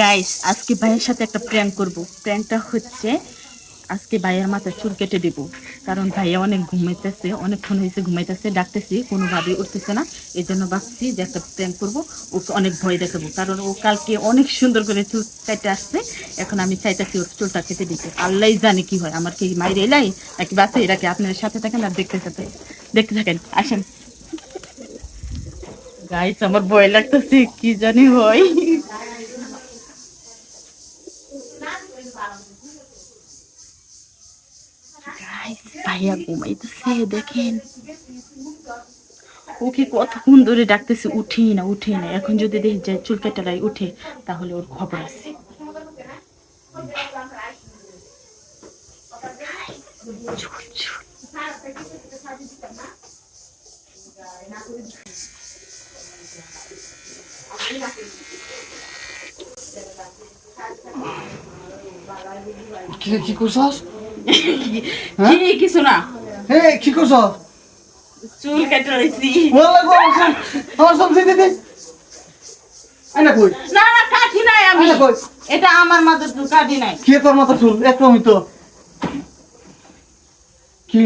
Guys আজকে ভাইয়ের সাথে একটা প্র্যাঙ্ক করব। প্র্যাঙ্কটা হচ্ছে, আজকে ভাইয়ের মাথায় চুল কেটে দেব। কারণ ভাইয়া অনেক ঘুমাইতেছে, অনেকক্ষণ হয়েছে ঘুমাইতেছে, ডাকতেছি কোনোভাবে উঠতেছে না। এই জন্য ভাবছি যে একটা প্র্যাঙ্ক করব, ওকে অনেক ভয় দেখাবো। কারণ ও কালকে অনেক সুন্দর করে চুল কেটে আসছে, এখন আমি চাইতেছি ওর চুলটা কেটে দিতে। আল্লাহ জানে কি হয়, আমার কি মায়ের এলাই, নাকি বাসে এরাকে আপনার সাথে থাকেন আর দেখতে সাথে দেখতে থাকেন, আসেন। গাইস আমার ভয় লাগতেছে, কি জানি হয়। ভাইয়া ঘুমাইতেছে দেখেন। ওকে কতক্ষণ ধরে ডাকতেছে উঠি না উঠে না। এখন যদি দেখি যায় চুল কেটালাই উঠে তাহলে ওর খবর আছে। কি কি করছস? কি কিছু না হে কি চুল কেটালাইছি ওয়াল্লাহ গো আমার আমার সব দিতে দে আইনা কই? না না কাঠি নাই আমি? এটা আমার মাথার চুল কাঠি নাই। কি তোর মাথা চুল? একদমই তো। কি?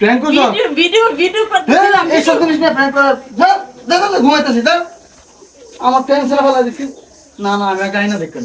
প্র্যাঙ্ক করছস ভিডিও ভিডিও ভিডিও করতেছিলাম এই সব জিনিস নিয়ে প্র্যাঙ্ক কর যা দেখা ঘুমাইতেছি যা আমার টেনশন ভালো দিচ্ছি না না আমি গাই না দেখতে